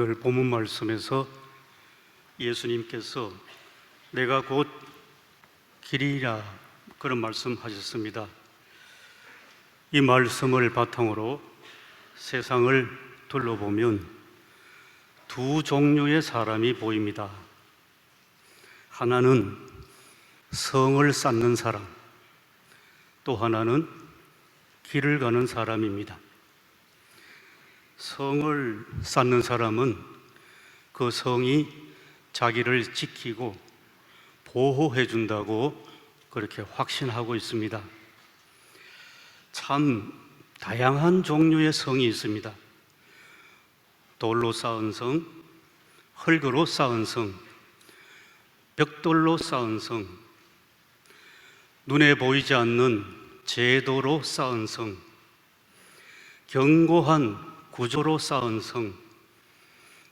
오늘 본문 말씀에서 예수님께서 내가 곧 길이라 그런 말씀하셨습니다. 이 말씀을 바탕으로 세상을 둘러보면 두 종류의 사람이 보입니다. 하나는 성을 쌓는 사람, 또 하나는 길을 가는 사람입니다. 성을 쌓는 사람은 그 성이 자기를 지키고 보호해 준다고 그렇게 확신하고 있습니다. 참 다양한 종류의 성이 있습니다. 돌로 쌓은 성, 흙으로 쌓은 성, 벽돌로 쌓은 성, 눈에 보이지 않는 제도로 쌓은 성, 견고한 구조로 쌓은 성,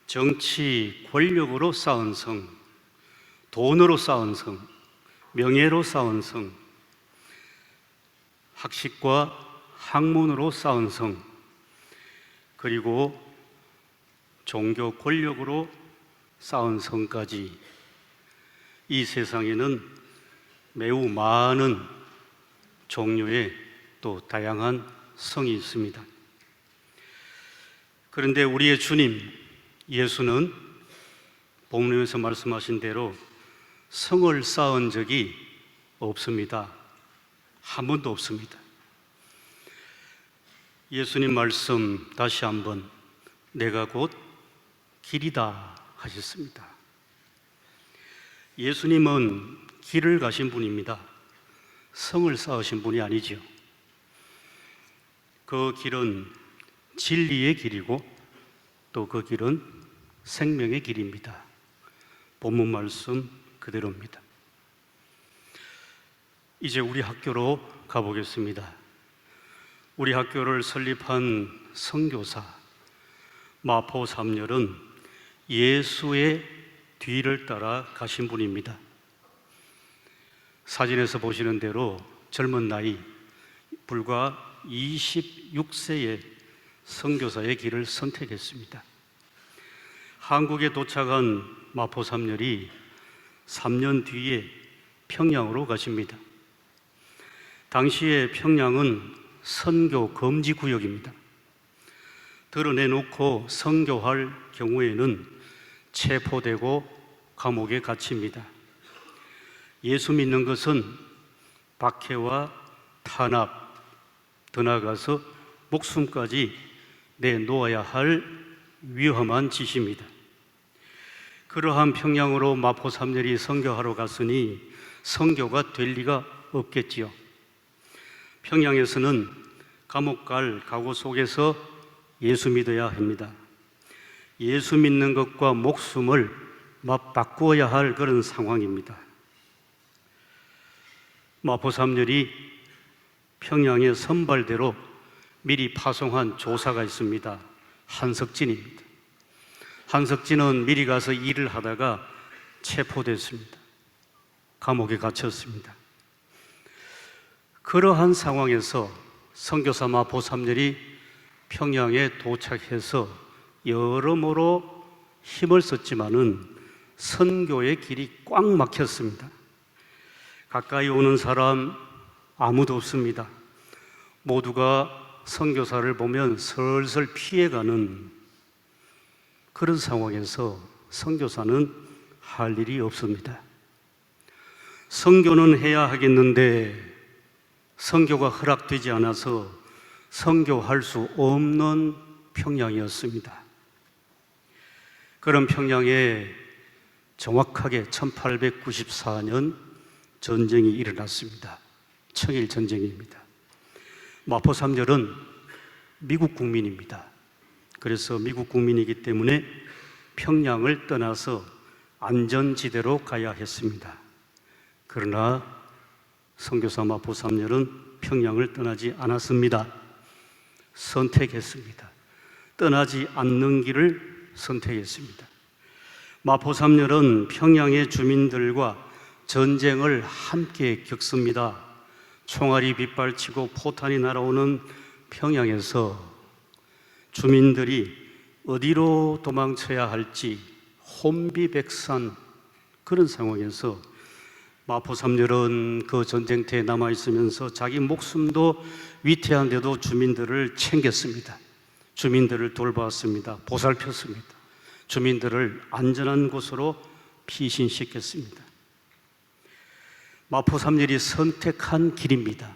정치 권력으로 쌓은 성, 돈으로 쌓은 성, 명예로 쌓은 성, 학식과 학문으로 쌓은 성, 그리고 종교 권력으로 쌓은 성까지 이 세상에는 매우 많은 종류의 또 다양한 성이 있습니다. 그런데 우리의 주님 예수는 본문에서 말씀하신 대로 성을 쌓은 적이 없습니다. 한 번도 없습니다. 예수님 말씀 다시 한번 내가 곧 길이다 하셨습니다. 예수님은 길을 가신 분입니다. 성을 쌓으신 분이 아니지요. 그 길은 진리의 길이고 또 그 길은 생명의 길입니다. 본문 말씀 그대로입니다. 이제 우리 학교로 가보겠습니다. 우리 학교를 설립한 선교사 마포 삼열은 예수의 뒤를 따라 가신 분입니다. 사진에서 보시는 대로 젊은 나이 불과 26세의 선교사의 길을 선택했습니다. 한국에 도착한 마포 삼열이 3년 뒤에 평양으로 가십니다. 당시에 평양은 선교 금지 구역입니다. 드러내놓고 선교할 경우에는 체포되고 감옥에 갇힙니다. 예수 믿는 것은 박해와 탄압, 더 나아가서 목숨까지 내놓아야 할 위험한 짓입니다. 그러한 평양으로 마포 삼열이 선교하러 갔으니 선교가 될 리가 없겠지요. 평양에서는 감옥 갈 각오 속에서 예수 믿어야 합니다. 예수 믿는 것과 목숨을 맞바꾸어야 할 그런 상황입니다. 마포 삼열이 평양의 선발대로 미리 파송한 조사가 있습니다. 한석진입니다. 한석진은 미리 가서 일을 하다가 체포됐습니다. 감옥에 갇혔습니다. 그러한 상황에서 선교사 마포 삼열이 평양에 도착해서 여러모로 힘을 썼지만은 선교의 길이 꽉 막혔습니다. 가까이 오는 사람 아무도 없습니다. 모두가 선교사를 보면 슬슬 피해가는 그런 상황에서 선교사는 할 일이 없습니다. 선교는 해야 하겠는데 선교가 허락되지 않아서 선교할 수 없는 평양이었습니다. 그런 평양에 정확하게 1894년 전쟁이 일어났습니다. 청일 전쟁입니다. 마포 삼절은 미국 국민입니다. 그래서 미국 국민이기 때문에 평양을 떠나서 안전지대로 가야 했습니다. 그러나 선교사 마포 삼절은 평양을 떠나지 않았습니다. 선택했습니다. 떠나지 않는 길을 선택했습니다. 마포 삼열은 평양의 주민들과 전쟁을 함께 겪습니다. 총알이 빗발치고 포탄이 날아오는 평양에서 주민들이 어디로 도망쳐야 할지 혼비백산 그런 상황에서 마포 삼열은 그 전쟁터에 남아 있으면서 자기 목숨도 위태한데도 주민들을 챙겼습니다. 주민들을 돌보았습니다. 보살폈습니다. 주민들을 안전한 곳으로 피신시켰습니다. 마포 삼열이 선택한 길입니다.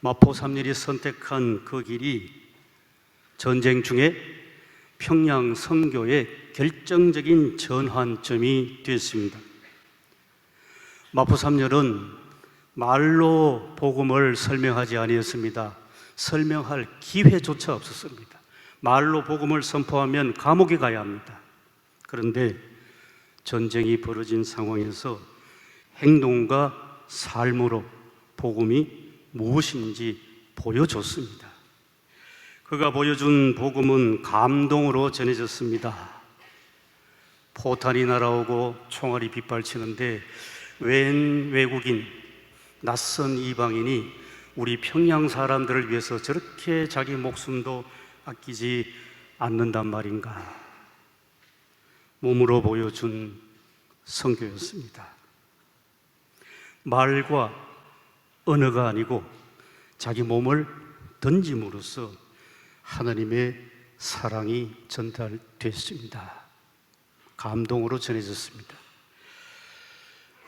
마포 삼열이 선택한 그 길이 전쟁 중에 평양 선교의 결정적인 전환점이 되었습니다. 마포 삼열은 말로 복음을 설명하지 아니었습니다. 설명할 기회조차 없었습니다. 말로 복음을 선포하면 감옥에 가야 합니다. 그런데 전쟁이 벌어진 상황에서 행동과 삶으로 복음이 무엇인지 보여줬습니다. 그가 보여준 복음은 감동으로 전해졌습니다. 포탄이 날아오고 총알이 빗발치는데 웬 외국인, 낯선 이방인이 우리 평양 사람들을 위해서 저렇게 자기 목숨도 아끼지 않는단 말인가. 몸으로 보여준 성교였습니다. 말과 언어가 아니고 자기 몸을 던짐으로써 하나님의 사랑이 전달됐습니다. 감동으로 전해졌습니다.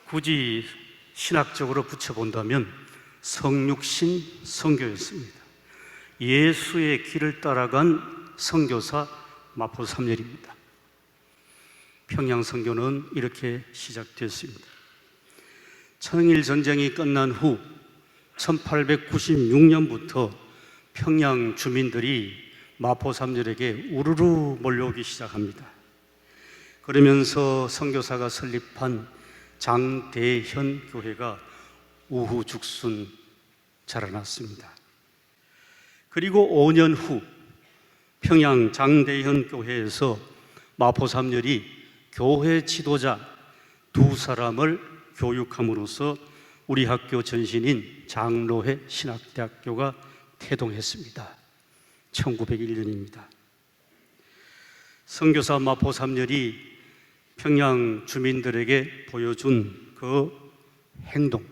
굳이 신학적으로 붙여본다면 성육신 성교였습니다. 예수의 길을 따라간 성교사 마포 삼열입니다. 평양 선교는 이렇게 시작됐습니다. 청일 전쟁이 끝난 후 1896년부터 평양 주민들이 마포 삼열에게 우르르 몰려오기 시작합니다. 그러면서 선교사가 설립한 장대현 교회가 우후죽순 자라났습니다. 그리고 5년 후 평양 장대현 교회에서 마포 삼열이 교회 지도자 두 사람을 교육함으로써 우리 학교 전신인 장로회 신학대학교가 태동했습니다. 1901년입니다. 선교사 마포 삼열이 평양 주민들에게 보여준 그 행동,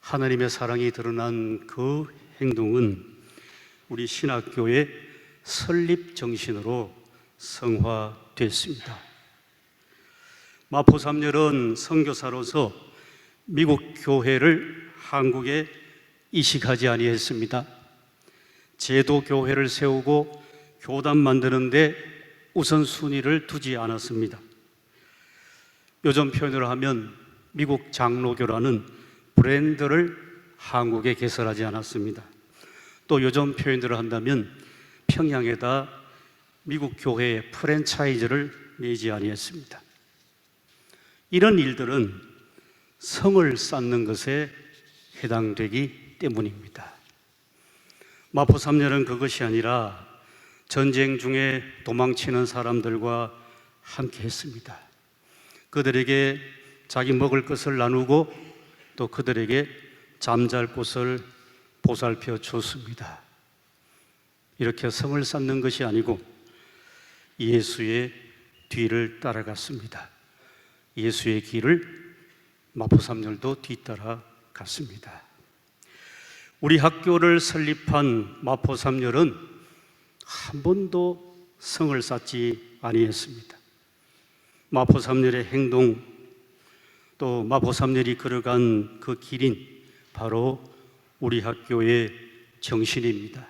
하나님의 사랑이 드러난 그 행동은 우리 신학교의 설립 정신으로 성화됐습니다. 마포 삼열은 선교사로서 미국 교회를 한국에 이식하지 아니했습니다. 제도 교회를 세우고 교단 만드는데 우선순위를 두지 않았습니다. 요즘 표현으로 하면 미국 장로교라는 브랜드를 한국에 개설하지 않았습니다. 또 요즘 표현으로 한다면 평양에다 미국 교회의 프랜차이즈를 내지 아니했습니다. 이런 일들은 성을 쌓는 것에 해당되기 때문입니다. 마포 3년은 그것이 아니라 전쟁 중에 도망치는 사람들과 함께 했습니다. 그들에게 자기 먹을 것을 나누고 또 그들에게 잠잘 곳을 보살펴 줬습니다. 이렇게 성을 쌓는 것이 아니고 예수의 뒤를 따라갔습니다. 예수의 길을 마포삼열도 뒤따라 갔습니다. 우리 학교를 설립한 마포삼열은 한 번도 성을 쌓지 아니했습니다. 마포삼열의 행동 또 마포삼열이 걸어간 그 길인 바로 우리 학교의 정신입니다.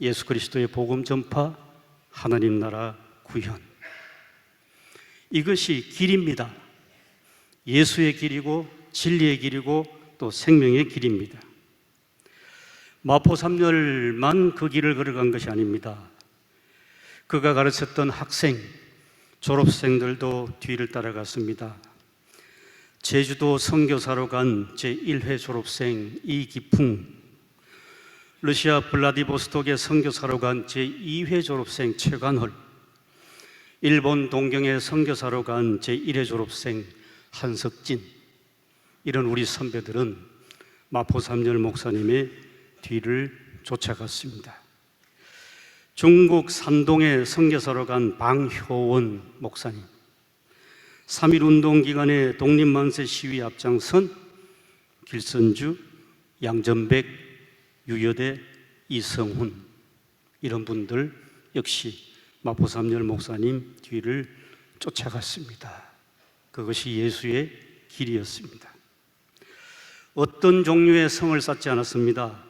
예수 그리스도의 복음 전파, 하나님 나라 구현. 이것이 길입니다. 예수의 길이고 진리의 길이고 또 생명의 길입니다. 마포 삼열만 그 길을 걸어간 것이 아닙니다. 그가 가르쳤던 학생, 졸업생들도 뒤를 따라갔습니다. 제주도 선교사로 간 제1회 졸업생 이기풍, 러시아 블라디보스톡의 선교사로 간 제2회 졸업생 최관헐, 일본 동경의 선교사로 간 제1회 졸업생 한석진, 이런 우리 선배들은 마포 삼열 목사님의 뒤를 쫓아갔습니다. 중국 산동에 선교사로 간 방효원 목사님, 3.1 운동 기간에 독립만세 시위 앞장선 길선주, 양전백, 유여대, 이성훈 이런 분들 역시 마포삼열 목사님 뒤를 쫓아갔습니다. 그것이 예수의 길이었습니다. 어떤 종류의 성을 쌓지 않았습니다.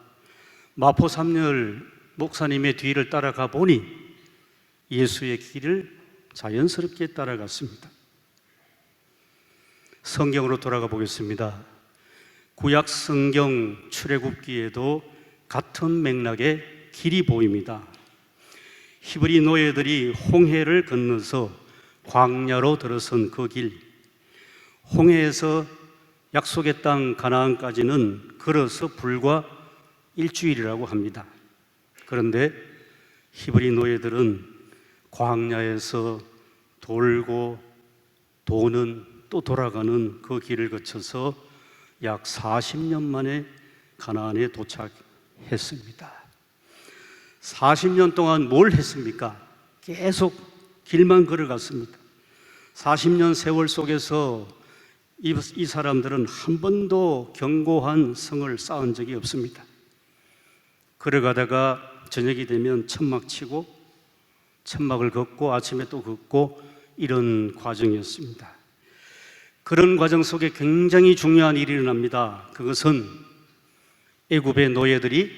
마포 삼열 목사님의 뒤를 따라가 보니 예수의 길을 자연스럽게 따라갔습니다. 성경으로 돌아가 보겠습니다. 구약 성경 출애굽기에도 같은 맥락의 길이 보입니다. 히브리 노예들이 홍해를 건너서 광야로 들어선 그 길, 홍해에서 약속의 땅 가나안까지는 걸어서 불과 일주일이라고 합니다. 그런데 히브리 노예들은 광야에서 돌고 도는 또 돌아가는 그 길을 거쳐서 약 40년 만에 가나안에 도착했습니다. 40년 동안 뭘 했습니까? 계속 길만 걸어갔습니다. 40년 세월 속에서 이, 이 사람들은 한 번도 견고한 성을 쌓은 적이 없습니다. 걸어가다가 저녁이 되면 천막 치고 천막을 걷고 아침에 또 걷고 이런 과정이었습니다. 그런 과정 속에 굉장히 중요한 일이 일어납니다. 그것은 애굽의 노예들이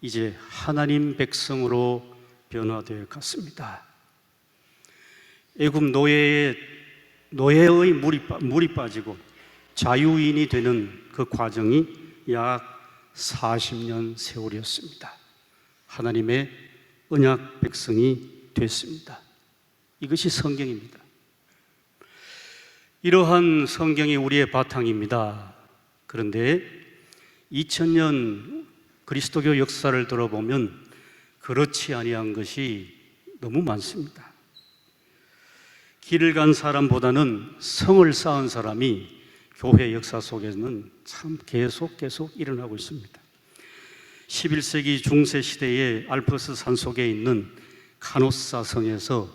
이제 하나님 백성으로 변화되어 갔습니다. 애굽 노예의 노예의 물이, 빠- 물이 빠지고 자유인이 되는 그 과정이 약 40년 세월이었습니다. 하나님의 언약 백성이 됐습니다. 이것이 성경입니다. 이러한 성경이 우리의 바탕입니다. 그런데 2000년 그리스도교 역사를 들어보면 그렇지 아니한 것이 너무 많습니다. 길을 간 사람보다는 성을 쌓은 사람이 교회 역사 속에는 참 계속 계속 일어나고 있습니다. 11세기 중세 시대의 알프스 산 속에 있는 카노사 성에서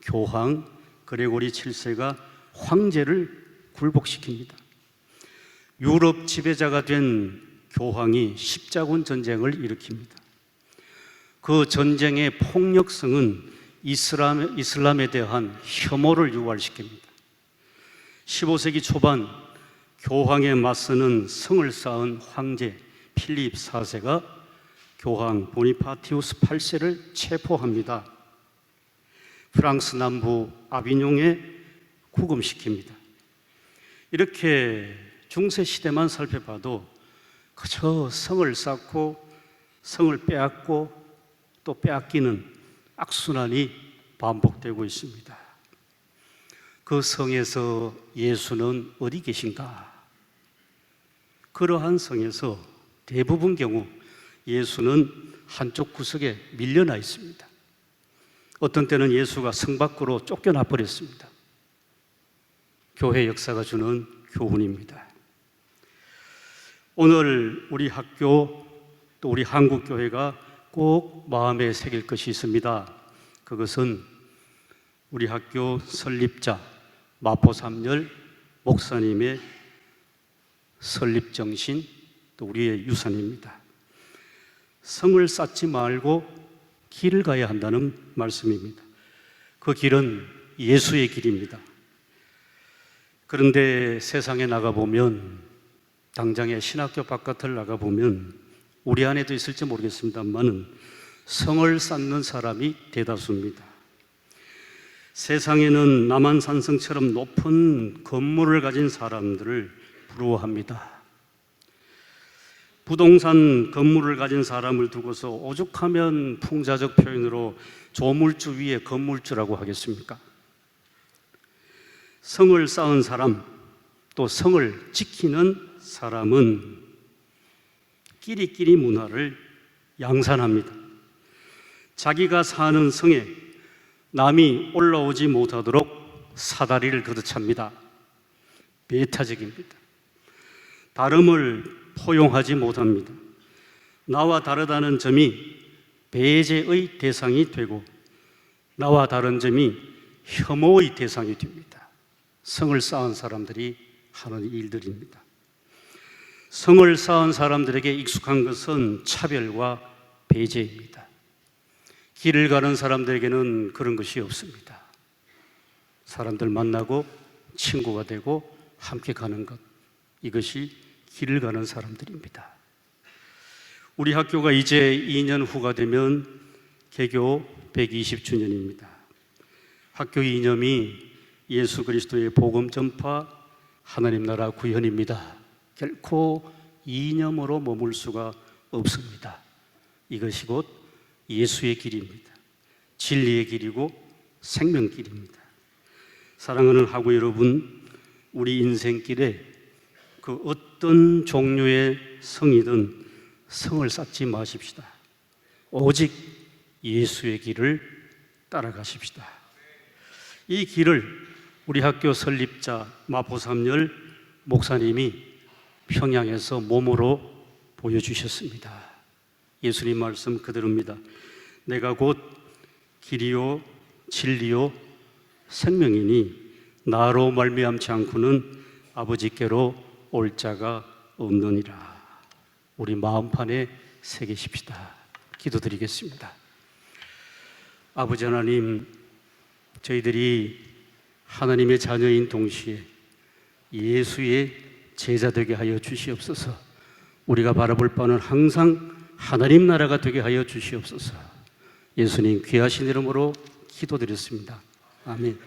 교황 그레고리 7세가 황제를 굴복시킵니다. 유럽 지배자가 된 교황이 십자군 전쟁을 일으킵니다. 그 전쟁의 폭력성은 이슬람, 이슬람에 대한 혐오를 유발시킵니다. 15세기 초반 교황에 맞서는 성을 쌓은 황제 필립 4세가 교황 보니파티우스 8세를 체포합니다. 프랑스 남부 아비뇽에 구금시킵니다. 이렇게 중세 시대만 살펴봐도 그저 성을 쌓고 성을 빼앗고 또 빼앗기는 악순환이 반복되고 있습니다. 그 성에서 예수는 어디 계신가? 그러한 성에서 대부분 경우 예수는 한쪽 구석에 밀려나 있습니다. 어떤 때는 예수가 성 밖으로 쫓겨나 버렸습니다. 교회 역사가 주는 교훈입니다. 오늘 우리 학교 또 우리 한국 교회가 꼭 마음에 새길 것이 있습니다. 그것은 우리 학교 설립자 마포삼열 목사님의 설립 정신 또 우리의 유산입니다. 성을 쌓지 말고 길을 가야 한다는 말씀입니다. 그 길은 예수의 길입니다. 그런데 세상에 나가 보면 당장에 신학교 바깥을 나가 보면 우리 안에도 있을지 모르겠습니다만은 성을 쌓는 사람이 대다수입니다. 세상에는 남한산성처럼 높은 건물을 가진 사람들을 부러워합니다. 부동산 건물을 가진 사람을 두고서 오죽하면 풍자적 표현으로 조물주 위에 건물주라고 하겠습니까? 성을 쌓은 사람, 또 성을 지키는 사람은 끼리끼리 문화를 양산합니다. 자기가 사는 성에 남이 올라오지 못하도록 사다리를 걷어찹니다. 배타적입니다. 다름을 포용하지 못합니다. 나와 다르다는 점이 배제의 대상이 되고 나와 다른 점이 혐오의 대상이 됩니다. 성을 쌓은 사람들이 하는 일들입니다. 성을 쌓은 사람들에게 익숙한 것은 차별과 배제입니다. 길을 가는 사람들에게는 그런 것이 없습니다. 사람들 만나고 친구가 되고 함께 가는 것. 이것이 길을 가는 사람들입니다. 우리 학교가 이제 2년 후가 되면 개교 120주년입니다. 학교 이념이 예수 그리스도의 복음 전파, 하나님 나라 구현입니다. 결코 이념으로 머물 수가 없습니다. 이것이 곧 예수의 길입니다. 진리의 길이고 생명길입니다. 사랑하는 하고 여러분, 우리 인생길에 그 어떤 종류의 성이든 성을 쌓지 마십시다. 오직 예수의 길을 따라가십시다. 이 길을 우리 학교 설립자 마포삼열 목사님이 평양에서 몸으로 보여주셨습니다. 예수님 말씀 그대로입니다. 내가 곧 길이요 진리요 생명이니 나로 말미암지 않고는 아버지께로 올 자가 없느니라. 우리 마음판에 새기십시다. 기도드리겠습니다. 아버지 하나님, 저희들이 하나님의 자녀인 동시에 예수의 제자 되게 하여 주시옵소서. 우리가 바라볼 바는 항상 하나님 나라가 되게 하여 주시옵소서. 예수님 귀하신 이름으로 기도드렸습니다. 아멘.